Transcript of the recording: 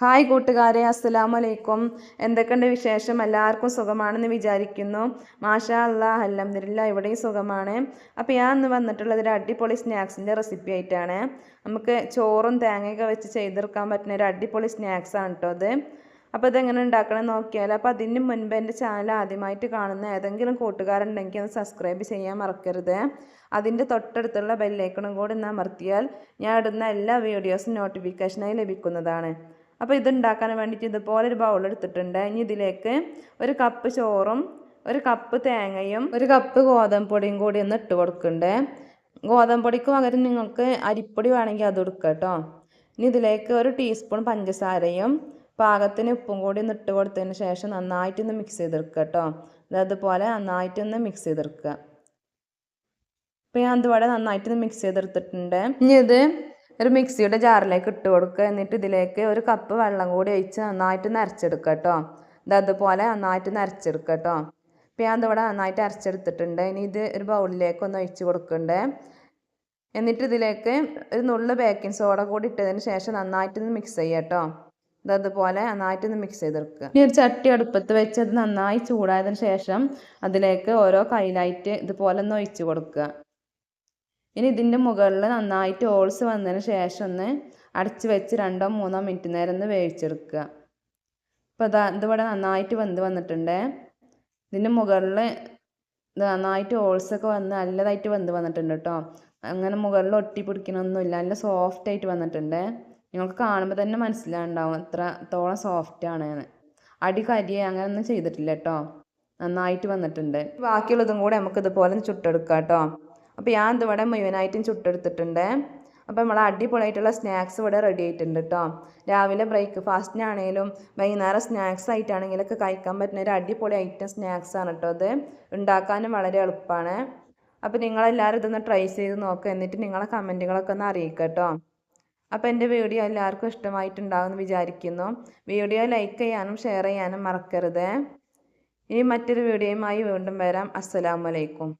Hi കൂട്ടുകാരെ അസ്സലാമു അലൈക്കും എന്തൊക്കെയുണ്ട് വിശേഷം? എല്ലാവർക്കും സുഖമാണെന്ന് വിചാരിക്കുന്നു. മാഷാ അല്ലാ അല്ലംദില്ല ഇവിടെയും സുഖമാണ്. അപ്പോൾ ഞാൻ ഇന്ന് വന്നിട്ടുള്ളത് ഒരു അടിപൊളി സ്നാക്സിന്റെ റെസിപ്പി ആയിട്ടാണ്. നമുക്ക് ചോറും തേങ്ങയൊക്കെ വെച്ച് ചെയ്തെടുക്കാൻ പറ്റുന്ന ഒരു അടിപൊളി സ്നാക്സ് ആണ് കേട്ടോ അത് അപ്പോൾ ഇതെങ്ങനെ ഉണ്ടാക്കണമെന്ന് നോക്കിയാൽ അപ്പോൾ അതിന് മുൻപ് എന്റെ ചാനൽ ആദ്യമായിട്ട് കാണുന്ന ഏതെങ്കിലും കൂട്ടുകാരുണ്ടെങ്കിൽ ഒന്ന് സബ്സ്ക്രൈബ് ചെയ്യാൻ മറക്കരുത്. അതിന്റെ തൊട്ടടുത്തുള്ള ബെല്ലൈക്കണും കൂടി ഒന്ന് അമർത്തിയാൽ ഞാൻ ഇടുന്ന എല്ലാ വീഡിയോസും നോട്ടിഫിക്കേഷനായി ലഭിക്കുന്നതാണ്. അപ്പോൾ ഇത് ഉണ്ടാക്കാൻ വേണ്ടിയിട്ട് ഇതുപോലെ ഒരു ബൗൾ എടുത്തിട്ടുണ്ട്. ഇനി ഇതിലേക്ക് ഒരു കപ്പ് ചോറും ഒരു കപ്പ് തേങ്ങയും ഒരു കപ്പ് ഗോതമ്പ് പൊടിയും കൂടി ഒന്ന് ഇട്ട് കൊടുക്കുന്നുണ്ട്. ഗോതമ്പ് പൊടിക്ക് പകരം നിങ്ങൾക്ക് അരിപ്പൊടി വേണമെങ്കിൽ അത് എടുക്കുക കേട്ടോ. ഇനി ഇതിലേക്ക് ഒരു ടീസ്പൂൺ പഞ്ചസാരയും പാകത്തിന് ഉപ്പും കൂടി ഒന്ന് ഇട്ട് കൊടുത്തതിന് ശേഷം നന്നായിട്ടൊന്ന് മിക്സ് ചെയ്തെടുക്കുക കേട്ടോ. അതുപോലെ നന്നായിട്ടൊന്ന് മിക്സ് ചെയ്തെടുക്കുക അപ്പോൾ ഞാൻ അതുപോലെ നന്നായിട്ടൊന്ന് മിക്സ് ചെയ്തെടുത്തിട്ടുണ്ട്. ഇനി ഇത് ഒരു മിക്സിയുടെ ജാറിലേക്ക് ഇട്ട് കൊടുക്കുക. എന്നിട്ട് ഇതിലേക്ക് ഒരു കപ്പ് വെള്ളം കൂടി ഒഴിച്ച് നന്നായിട്ട് നരച്ചെടുക്കുക കേട്ടോ. ഇത് അതുപോലെ നന്നായിട്ട് നരച്ചെടുക്കുക കേട്ടോ. ഇപ്പം ഞാൻ ഇതിവിടെ നന്നായിട്ട് അരച്ചെടുത്തിട്ടുണ്ട്. ഇനി ഇത് ഒരു ബൗളിലേക്ക് ഒന്ന് ഒഴിച്ച് കൊടുക്കണ്ടേ. എന്നിട്ട് ഇതിലേക്ക് ഒരു നുള്ള് ബേക്കിംഗ് സോഡ കൂടി ഇട്ടതിന് ശേഷം നന്നായിട്ടൊന്ന് മിക്സ് ചെയ്യുക കേട്ടോ. അതുപോലെ നന്നായിട്ടൊന്ന് മിക്സ് ചെയ്തെടുക്കുക. ഇനി ഒരു ചട്ടി അടുപ്പത്ത് വെച്ച് അത് നന്നായി ചൂടായതിന് ശേഷം അതിലേക്ക് ഓരോ കയ്യിലായിട്ട് ഇതുപോലെ ഒന്ന് ഒഴിച്ച് കൊടുക്കുക. ഇനി ഇതിന്റെ മുകളിൽ നന്നായിട്ട് ഓൾസ് വന്നതിന് ശേഷം ഒന്ന് അടച്ച് വെച്ച് രണ്ടോ മൂന്നോ മിനിറ്റ് നേരം ഒന്ന് വേവിച്ചെടുക്കുക. ഇപ്പോൾ അതാ ഇതിവിടെ നന്നായിട്ട് വെന്ത് വന്നിട്ടുണ്ട്. ഇതിന്റെ മുകളിൽ നന്നായിട്ട് ഓൾസൊക്കെ വന്ന് നല്ലതായിട്ട് വെന്ത് വന്നിട്ടുണ്ട് കേട്ടോ അങ്ങനെ മുകളിൽ ഒട്ടി പിടിക്കണമൊന്നുമില്ല നല്ല സോഫ്റ്റ് ആയിട്ട് വന്നിട്ടുണ്ട്. നിങ്ങൾക്ക് കാണുമ്പോൾ തന്നെ മനസ്സിലാണ്ടാവും എത്രത്തോളം സോഫ്റ്റ് ആണ് അടി കരിയെ അങ്ങനെ ഒന്നും ചെയ്തിട്ടില്ല കേട്ടോ നന്നായിട്ട് വന്നിട്ടുണ്ട്. ബാക്കിയുള്ളതും കൂടെ നമുക്ക് ഇതുപോലെ ചുട്ടെടുക്കാം കേട്ടോ അപ്പോൾ ഞാൻ ഇതിവിടെ മുഴുവനായിട്ടും ചുട്ടെടുത്തിട്ടുണ്ട്. അപ്പോൾ നമ്മൾ അടിപൊളിയായിട്ടുള്ള സ്നാക്സ് ഇവിടെ റെഡി ആയിട്ടുണ്ട് കേട്ടോ രാവിലെ ബ്രേക്ക്ഫാസ്റ്റിനാണേലും വൈകുന്നേരം സ്നാക്സ് ആയിട്ടാണെങ്കിലൊക്കെ കഴിക്കാൻ പറ്റുന്ന ഒരു അടിപൊളി ഐറ്റം സ്നാക്സ് ആണ് കേട്ടോ അത് ഉണ്ടാക്കാനും വളരെ എളുപ്പമാണ് അപ്പോൾ നിങ്ങളെല്ലാവരും ഇതൊന്ന് ട്രൈ ചെയ്ത് നോക്കുക എന്നിട്ട് നിങ്ങളെ കമന്റുകളൊക്കെ ഒന്ന് അറിയിക്കുക കേട്ടോ അപ്പോൾ എന്റെ വീഡിയോ എല്ലാവർക്കും ഇഷ്ടമായിട്ടുണ്ടാകുമെന്ന് വിചാരിക്കുന്നു. വീഡിയോ ലൈക്ക് ചെയ്യാനും ഷെയർ ചെയ്യാനും മറക്കരുത്. ഇനി മറ്റൊരു വീഡിയോയുമായി വീണ്ടും വരാം. അസ്സലാമലൈക്കും